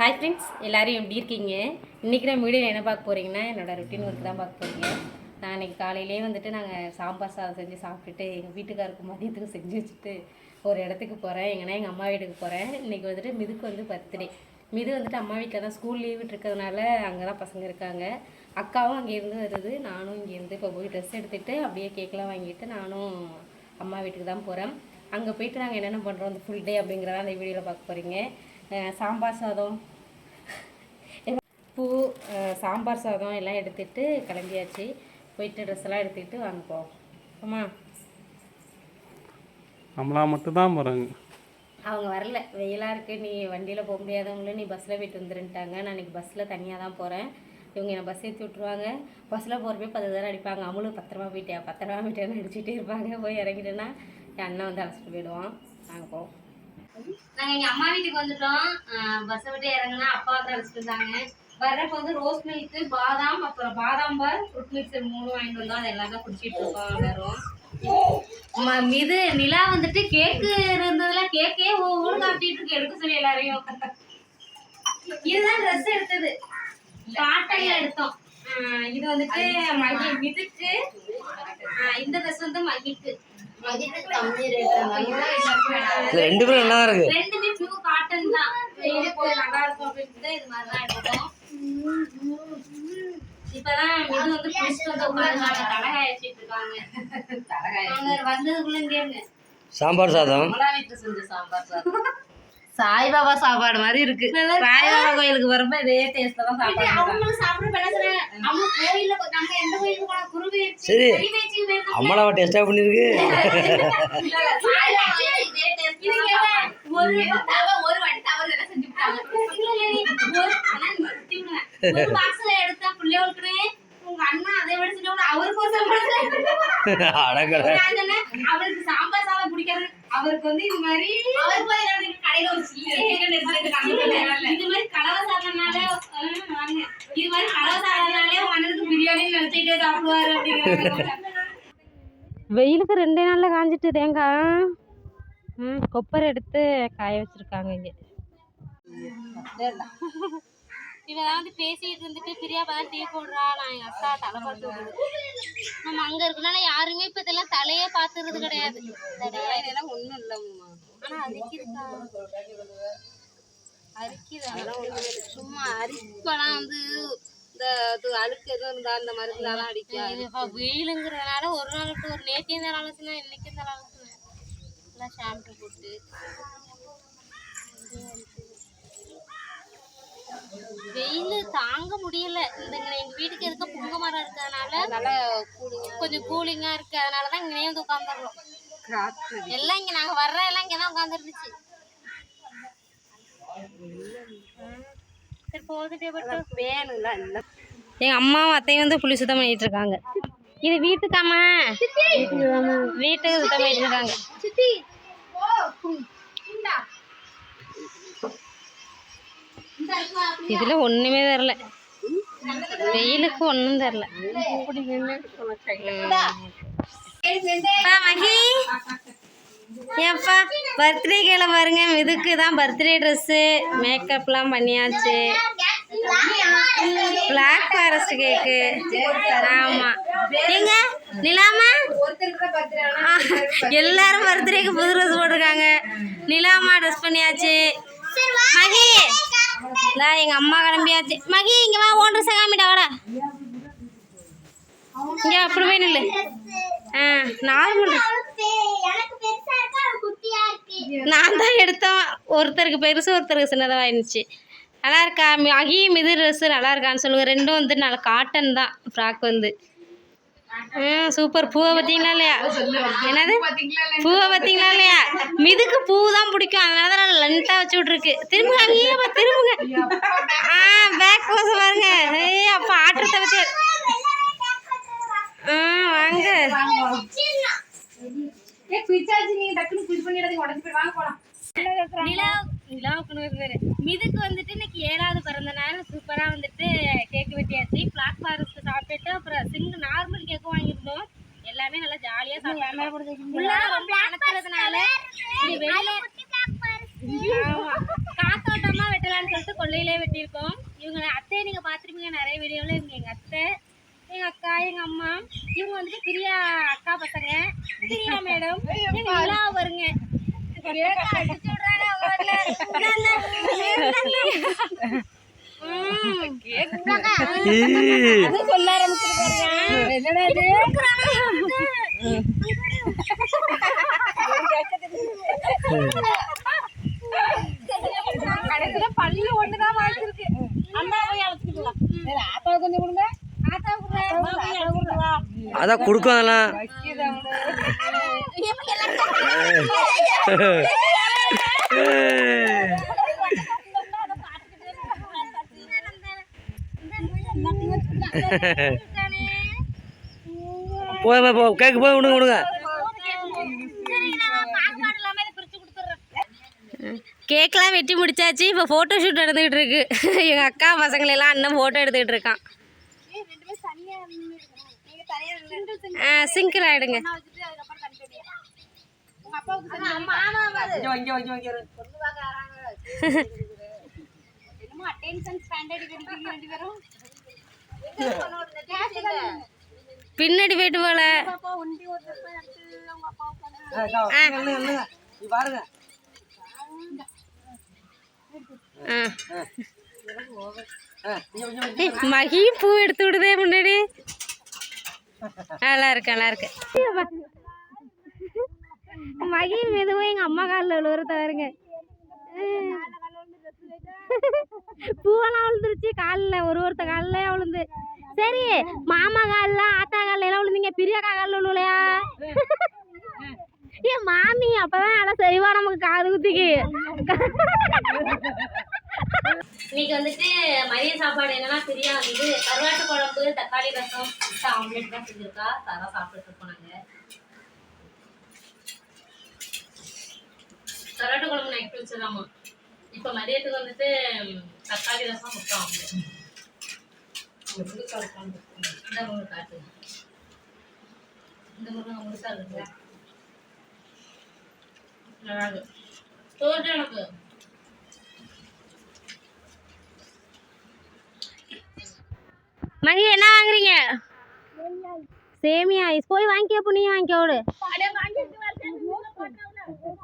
Hi friends எல்லோரும் எப்படி இருக்கீங்க? இன்றைக்கி நான் வீடியோ என்ன பார்க்க போகிறீங்கன்னா என்னோடய ருட்டீன் ஒர்க் தான் பார்க்க போகிறீங்க நான் இன்றைக்கி காலையிலே வந்துட்டு நாங்கள் சாம்பார் சாதம் செஞ்சு சாப்பிட்டுட்டு எங்கள் வீட்டுக்காருக்கு மதியத்துக்கு செஞ்சு வச்சுட்டு ஒரு இடத்துக்கு போகிறேன் எங்கன்னா எங்கள் அம்மா வீட்டுக்கு போகிறேன் இன்றைக்கி வந்துட்டு மிதுக்கு வந்து பர்த்டே மிது வந்துட்டு அம்மா வீட்டில் தான் ஸ்கூல் லீவ் இருக்கிறதுனால அங்கே தான் பசங்க இருக்காங்க. அக்காவும் அங்கேருந்து வருது நானும் இங்கேருந்து இப்போ போய் ட்ரெஸ் எடுத்துகிட்டு அப்படியே கேக்கெலாம் வாங்கிட்டு நானும் அம்மா வீட்டுக்கு தான் போகிறேன் அங்கே போயிட்டு நாங்கள் என்னென்ன பண்ணுறோம் அந்த ஃபுல் டே அப்படிங்கிறத அந்த வீடியோவில் பார்க்க போகிறீங்க சாம்பார் சாதம். பூ சாம்பார் சாதம் எல்லாம் எடுத்துட்டு கிளம்பியாச்சு. போயிட்டு ட்ரெஸ் எல்லாம் எடுத்துக்கிட்டு வாங்க போவோம். ஆமா நம்மளா மட்டும்தான் போகிறாங்க அவங்க வரல. வெயிலாக இருக்குது நீ வண்டியில் போக முடியாதவங்கள நீ பஸ்ஸில் போயிட்டு வந்துருன்ட்டாங்க. நான் இன்னைக்கு பஸ்ஸில் தனியாக தான் போகிறேன் இவங்க என்னை பஸ் ஏற்றி விட்ருவாங்க பஸ்ஸில் போகிறப்பே பத்து தடவை அடிப்பாங்க. அவங்களும் பத்திரமா போயிட்டியா? பத்திரமா போயிட்டேன்னு அடிச்சுட்டே இருப்பாங்க. போய் இறங்கிட்டேன்னா என் அண்ணன் வந்து அழைச்சிட்டு போயிடுவான் நாங்கள் போவோம். நாங்கள் எங்கள் அம்மா வீட்டுக்கு வந்துட்டோம். பஸ்ஸை விட்டு இறங்குனா அப்பா தான் அழைச்சிட்டு இருந்தாங்க வர்றப்ப வந்து ரோஸ் மில்க்கு பாதாம் அப்புறம் பாதாம் பால் ஃப்ரூட் மிக்சர் மூணு வாங்கிட்டு வந்தோம். அது எல்லாம் தான் குடிச்சிட்டு இருக்கோம் எல்லாரும் ம- இது நிலா வந்துட்டு கேக்கு இருந்ததுல கேக்கே ஒவ்வொரு காட்டிட்டு இருக்கு. எடுக்க சொல்லி எல்லாரையும். இதுதான் ட்ரெஸ் எடுத்தது. காட்டையில எடுத்தோம். இது வந்துட்டு மகி மிதுக்கு. இந்த ட்ரெஸ் வந்து மகிக்கு இது ரெண்டு பேரும் நல்லா இருக்கு. ரெண்டுமே பியூர் காட்டன் தான். வெயிலுக்கு நல்லா இருக்கும் அப்படின்ட்டு இது மாதிரி தான் எடுத்தோம். இப்பதான் மிது வந்து குளிச்சுட்டு வந்து உட்காந்து தலகாய வச்சிட்டு இருக்காங்க. அவங்க வந்ததுக்குள்ள இங்கே இருங்க சாம்பார் சாதம். சாய்பாபா சாப்பாடு மாதிரி இருக்கு. சாய்பாபா கோயிலுக்கு வரப்ப இதே டேஸ்ட்ல தான் சாப்பாடு அவங்களும் சாப்பிட பேசுறேன் அவங்க கோயில்ல நம்ம எந்த கோயிலுக்கு போனா குருவி சரி. அம்மாவை டேஸ்டாக பண்ணியிருக்கு இதே டேஸ்ட் ஒரு ஒரு வாட்டி தவறு எல்லாம் செஞ்சு விடுங்க. ஒரு பாக்ஸ்ல எடுத்தா பிள்ளைகளுக்கு உங்க அண்ணா அதை விட செஞ்சு அவருக்கு ஒரு அவருக்கு சாம்பார் சாதம் பிடிக்காது அவருக்கு வந்து இது மாதிரி கடையில ஒரு இது மாதிரி கலவை வாங்க. இது மாதிரி கலவை சாதம்னாலே உங்க அண்ணனுக்கு பிரியாணி நினைச்சிட்டே சாப்பிடுவாரு அப்படிங்கிற வெயிலுக்கு ரெண்டே நாள்ல காஞ்சிட்டு தேங்காய் ம் கொப்பரை எடுத்து காய வச்சிருக்காங்க இங்க. இவ வந்து பேசிட்டு இருந்துட்டு பிரியா தான் டீ போடுறா நான் எங்க அக்கா தலை பார்த்து விடுது நம்ம அங்க இருக்கனால யாருமே இப்ப இதெல்லாம் தலையே பாத்துறது கிடையாது. இதெல்லாம் ஒண்ணும் இல்லம்மா ஆனா அரிக்குதுக்கா அரிக்குது. சும்மா அரிப்பெல்லாம் வந்து இந்த அழுக்கு எதுவும் இருந்தா அந்த மருந்துலாம் அடிக்காது வெயிலுங்கிறதுனால ஒரு நாள் விட்டு ஒரு நேற்று இந்த அலசுனா இன்னைக்கு இந்த அலசுனேன் எல்லாம் ஷாம்பு போட்டு. வெயில் தாங்க முடியல. இந்த இங்க எங்க வீட்டுக்கு இருக்க புங்க மரம் இருக்கிறதுனால நல்லா கொஞ்சம் கூலிங்கா இருக்கு அதனால தான் இங்கேயே வந்து உட்காந்துடுறோம் எல்லாம் இங்க நாங்க வர்ற எல்லாம் இங்க தான் உட்காந்துருந்துச்சு எங்க அம்மாவும் அத்தையும் வந்து புளி சுத்தம் பண்ணிட்டு இருக்காங்க. இது வீட்டுக்காமா வீட்டுக்கு சுத்தம் பண்ணிட்டு இருக்காங்க. இதுல ஒண்ணுமே தரல. வெயிலுக்கு ஒண்ணும் தரல. மகி. ஏப்பா பர்த்டே கேள பாருங்க. இதுக்கு தான் பர்த்டே ட்ரெஸ்ஸு மேக்கப்லாம் பண்ணியாச்சு. பிளாக் ஃபாரஸ்ட் கேக்கு ஆமா. எங்க நிலாமா? எல்லாரும் பர்த்டேக்கு புது ட்ரெஸ் போட்டிருக்காங்க. நிலாமா ட்ரெஸ் பண்ணியாச்சு. மகி. நான் எங்க அம்மா கிளம்பியாச்சு. மகி இங்க வா ஓன்ற சகாமிட்டா வாடா. இங்க அப்படி போய் நில்லு. ஆ நார்மல் நான் தான் எடுத்தோம் ஒருத்தருக்கு பெருசு ஒருத்தருக்கு சின்னதாக ஆயிடுச்சு. நல்லா இருக்கா? மகி மிது ட்ரெஸ்ஸு நல்லா இருக்கான்னு சொல்லுங்கள் ரெண்டும் வந்து நல்லா காட்டன் தான் ஃப்ராக் வந்து. சூப்பர். பூவை பார்த்தீங்களா இல்லையா? என்னது? பூவை பார்த்தீங்களா இல்லையா? மிதுக்கு பூ தான் பிடிக்கும். அதனால தான் நான் லென்த்தாக வச்சு விட்ருக்கு திரும்புங்க அங்கேயே திரும்புங்க. ஆ பேக் க்ளோஸ் பாருங்க. ஏய் அப்போ ஆட்டத்தை பற்றி ஆ வாங்க. நிலா நிலாவுக்குன்னு பேரு. மிதுக்கு வந்துட்டு இன்னைக்கு ஏழாவது பிறந்த நாள் சூப்பரா வந்துட்டு கேக் வெட்டியாச்சு பிளாக் ஃபாரஸ்ட் சாப்பிட்டுட்டு அப்புறம் சிங்கு நார்மல் கேக்கும் வாங்கியிருந்தோம் எல்லாமே நல்லா ஜாலியா ஆமா காத்தோட்டமா வெட்டலாம்னு சொல்லிட்டு கொல்லையிலே வெட்டியிருக்கோம். இவங்க அத்தையை நீங்கள் பார்த்துருப்பீங்க நிறைய வீடியோவில் இவங்க எங்கள் அத்தை எங்கள் அக்கா எங்கள் அம்மா. இவங்க வந்துட்டு பிரியா அக்கா பசங்க பிரியா மேடம். எங்கள் நிலா வருங்க சொல்ல ஆரம்பிச்சிருக்காங்க என்னடா இது? கடைசியில பல்லு ஒண்ணுதான் வாங்கிருக்கு அம்மா போய் அழைச்சிக்கலாம் ஆத்தா கொஞ்சம் கொடுங்க. அதான் கொடுக்கும் அதெல்லாம். போய் போய் போ கேக்கு போய் விடுங்க விடுங்க கேக்கெலாம் வெட்டி முடிச்சாச்சு இப்போ ஃபோட்டோ ஷூட் நடந்துகிட்டு இருக்கு. எங்கள் அக்கா பசங்களெல்லாம் அண்ணன் ஃபோட்டோ எடுத்துக்கிட்டு இருக்கான். ஆ சிங்கிள் ஆகிடுங்க பின்னாடி போயிட்டு போல. ஆ. மகி பூ எடுத்து விடுதே முன்னாடி. நல்லா இருக்கு நல்லா இருக்கு. மகி மெதுவும் எங்கள் அம்மா காலில் விழுவுற தவறுங்க பூவெல்லாம் விழுந்துருச்சு காலில். ஒரு ஒருத்த காலில் விழுந்து. சரி மாமா காலில் ஆத்தா காலில் எல்லாம் விழுந்தீங்க. பிரியாக்கா காலில் விழுலையா ஏன் மாமி அப்பதான் நல்லா சரிவா நமக்கு காது குத்திக்கு. இன்னைக்கு வந்துட்டு மதிய சாப்பாடு என்னன்னா பிரியா வந்து கருவாட்டு குழம்பு தக்காளி ரசம் ஆம்லெட் தான் செஞ்சிருக்கா. அதான் சாப்பிட்டு இருக்கோம் நாங்க. கருவாட்டு குழம்பு நைட் வச்சதாமா இப்போ மதியத்துக்கு வந்துட்டு தக்காளி ரசம் முட்டை ஆம்லெட் இந்த முருங்கை காட்டு இந்த முருங்கை முழுசா இருக்குல்ல நல்லா இருக்கு தோற்று எனக்கு. மகி என்ன வாங்குறீங்க? சேமியா ஐஸ் போய் வாங்கிக்க நீயும் வாங்கிக்க ஓடு.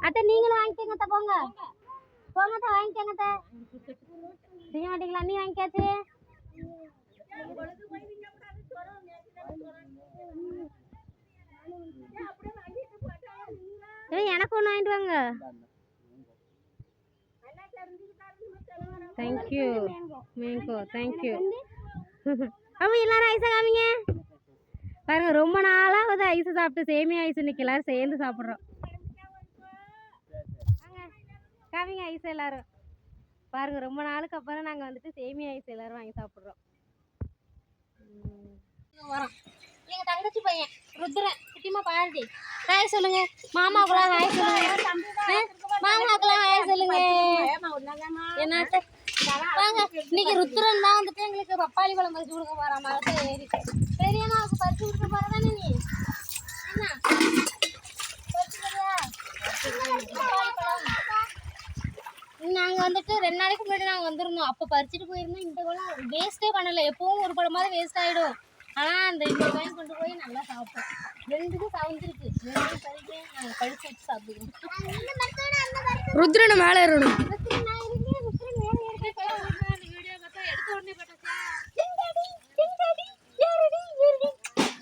அத்தை நீங்களும் வாங்கிக்கோங்க அத்தை போங்க. போங்க அத்தை வாங்கிக்கோங்க அத்தை. செய்ய மாட்டீங்களா? நீ வாங்கிக்காச்சு. எனக்கு ஒன்று வாங்கிட்டு வாங்க. தேங்க்யூ மேங்கோ தேங்க்யூ ஆமாம் எல்லாரும் ஐஸை காமிங்க. பாருங்க ரொம்ப நாளாக வந்து ஐஸை சாப்பிட்டு சேமியா ஐஸ் இன்னைக்கு எல்லாரும் சேர்ந்து சாப்பிட்றோம். காமிங்க ஐஸ் எல்லாரும். பாருங்க ரொம்ப நாளுக்கு அப்புறம் நாங்கள் வந்துட்டு சேமியா ஐஸ் எல்லாரும் வாங்கி சாப்பிட்றோம். வரோம் எங்க தங்கச்சி பையன் ருத்ரன். குட்டிமா பாரதி. ஹாய் சொல்லுங்க. மாமாக்குலாம் ஹாய் சொல்லுங்க. ஆ, மாமாக்குலாம் ஹாய் சொல்லுங்க. என்னத்த வாங்க. இன்னைக்கு ருத்ரன் தான் வந்துட்டு எங்களுக்கு பப்பாளி பழம் பறிச்சு கொடுக்க போறா மரத்தை ஏறி பெரியம்மாவுக்கு பறிச்சு கொடுக்க போற தானே நீ என்ன பறிச்சு தரியா? பப்பாளி பழம். நாங்க வந்துட்டு ரெண்டு நாளைக்கு முன்னாடி நாங்க வந்திருந்தோம் அப்ப பறிச்சுட்டு போயிருந்தோம். இந்த பழம் வேஸ்டே பண்ணல. எப்பவும் ஒரு பழமாவது வேஸ்ட் ஆயிடும். ஆனா அந்த இந்த பழம் கொண்டு போய் நல்லா சாப்பிட்டோம். ரெண்டுக்கும் சவுந்திருக்கு. ரெண்டும் பறிக்க நாங்க கழிச்சு வச்சு சாப்பிடுவோம். ருத்ரனை மேலே ஏறணும்.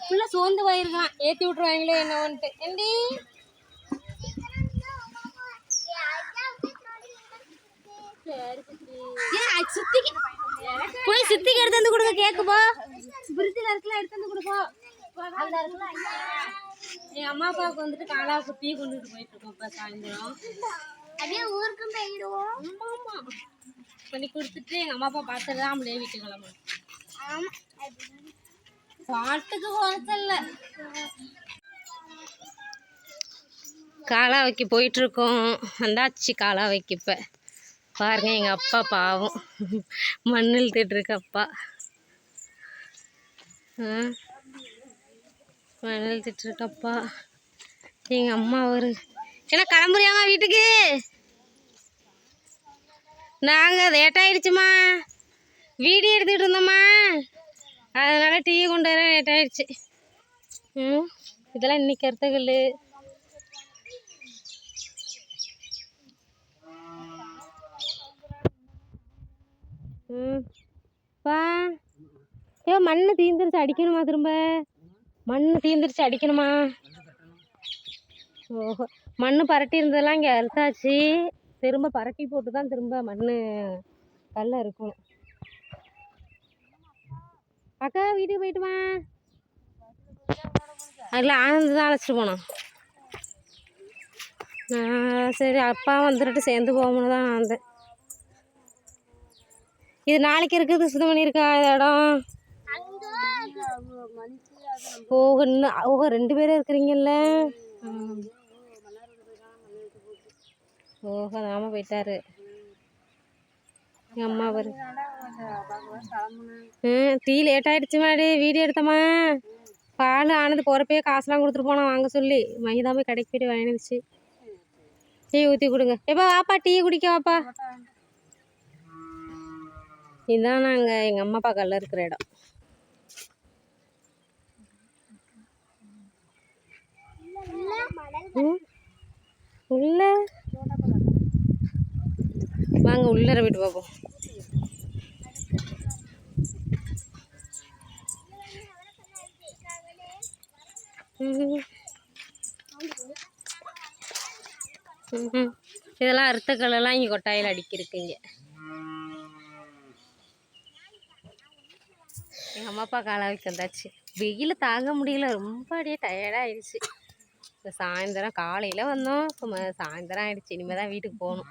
ஃபுல்லாக சோர்ந்து போயிருக்கான். ஏற்றி விட்ருவாங்களோ என்னவோன்ட்டு. ஏண்டி ஏன் சித்திக்கு போய் சித்திக்கு எடுத்து வந்து கொடுங்க கேக்கு போ பிரிட்ஜில் இருக்கலாம் எடுத்து வந்து கொடுப்போம் இருக்குல்ல என் அம்மா அப்பாவுக்கு வந்துட்டு காலா குத்தி கொண்டுட்டு போயிட்டு இருக்கோம் இப்போ சாயந்தரம். அப்படியே ஊருக்கும் போயிடுவோம். ஆமா ஆமா. பண்ணி கொடுத்துட்டு எங்கள் அம்மா அப்பா பார்த்துட்டு தான் நம்மளே வீட்டுக்கு கிளம்பணும் பாட்டுக்கு குறைச்சல்ல காலாவைக்கு போயிட்டுருக்கோம். வந்தாச்சு காலாவைக்கு இப்போ. பாருங்க எங்கள் அப்பா பாவம். மண்ணில் இருக்கு அப்பா. ஆ திட்டுருக்கப்பா இருக்கு எங்கள் அம்மா ஒரு என்ன கிளம்புறியாமா வீட்டுக்கு? நாங்கள் லேட்டாயிடுச்சுமா வீடியோ எடுத்துக்கிட்டு இருந்தோம்மா. அதனால டீ கொண்டு வர லேட்டாயிடுச்சு. ம். இதெல்லாம் இன்னைக்கு அறுத்த கல் ம். பா. ஏ மண் தீந்துருச்சு அடிக்கணுமா திரும்ப? மண் தீந்துருச்சு அடிக்கணுமா? ஓஹோ. மண் பரட்டி இருந்ததெல்லாம் இங்கே அறுத்தாச்சு. திரும்ப பரட்டி போட்டு தான் திரும்ப மண் கல்ல இருக்கும். அக்கா வீட்டுக்கு போயிட்டு வா. அதில் ஆனந்து தான் அழைச்சிட்டு போனோம் நான் சரி அப்பா வந்துட்டு சேர்ந்து போகணும்னு தான் நான் வந்தேன் இது நாளைக்கு இருக்குது சுத்தம் பண்ணியிருக்கா இடம். ஓஹோ இன்னும் ஓஹோ ரெண்டு பேரும் இருக்கிறீங்கல்ல? ஓஹோ நாம போயிட்டாரு. எங்கள் அம்மா வரு ம் டீ லேட் ஆகிடுச்சு மாடி வீடியோ எடுத்தம்மா. பால் ஆனது போகிறப்பே காசுலாம் கொடுத்துட்டு போனோம் வாங்க சொல்லி. மைதா போய் கடைக்கு போயிட்டு வாங்கிடுச்சு டீ ஊற்றி கொடுங்க. எப்பா வாப்பா டீ குடிக்க வாப்பா. இதுதான் நாங்கள் எங்கள் அம்மா அப்பா கல்ல இருக்கிற இடம் ம் உள்ள. வாங்க உள்ளர போயிட்டு பார்ப்போம் இதெல்லாம் அறுத்த கல்லெல்லாம் இங்கே கொட்டாயில் அடிக்கிருக்குங்க எங்கள் அம்மா அப்பா காலாவிக்கு வந்தாச்சு வெயில் தாங்க முடியல. ரொம்ப அப்படியே டயர்டாக ஆயிடுச்சு. சாயந்தரம் காலையில் வந்தோம். இப்போ சாயந்தரம் ஆயிடுச்சு. இனிமேல் தான் வீட்டுக்கு போகணும்.